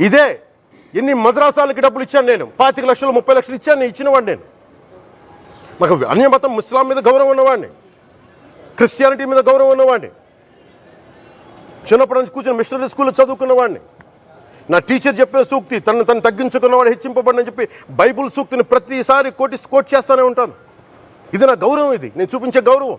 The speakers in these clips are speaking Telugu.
ఇదే ఎన్ని మద్రాసాలకి డబ్బులు ఇచ్చాను నేను? పాతిక లక్షలు ముప్పై లక్షలు ఇచ్చాను నేను ఇచ్చినవాడిని నేను. నాకు అన్యమతం ముస్లాం మీద గౌరవం ఉన్నవాడిని. క్రిస్టియానిటీ మీద గౌరవం ఉన్నవాడిని. చిన్నప్పటి నుంచి కూర్చొని మిషనరీ స్కూల్లో చదువుకున్నవాడిని. నా టీచర్ చెప్పిన సూక్తి తను తను తగ్గించుకున్నవాడు హెచ్చింపబడని చెప్పి బైబుల్ సూక్తిని ప్రతిసారి కోటి కోట్ చేస్తూనే ఉంటాను. ఇది నా గౌరవం ఇది. నేను చూపించే గౌరవం.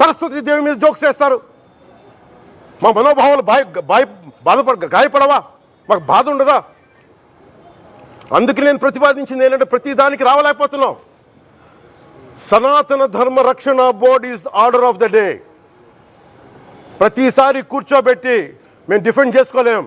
సరస్వతి దేవి మీద జోక్స్ వేస్తారు. మా మనోభావాలు బాయ్ బాయ్ బాధపడ గాయపడవా? మాకు బాధ ఉండదా? అందుకే నేను ప్రతిపాదించింది ఏంటంటే ప్రతి దానికి రావలేకపోతున్నాం. Sanatana Dharma Rakshana board is order of the day. ప్రతిసారి కూర్చోబెట్టి మేము డిఫెండ్ చేసుకోలేం.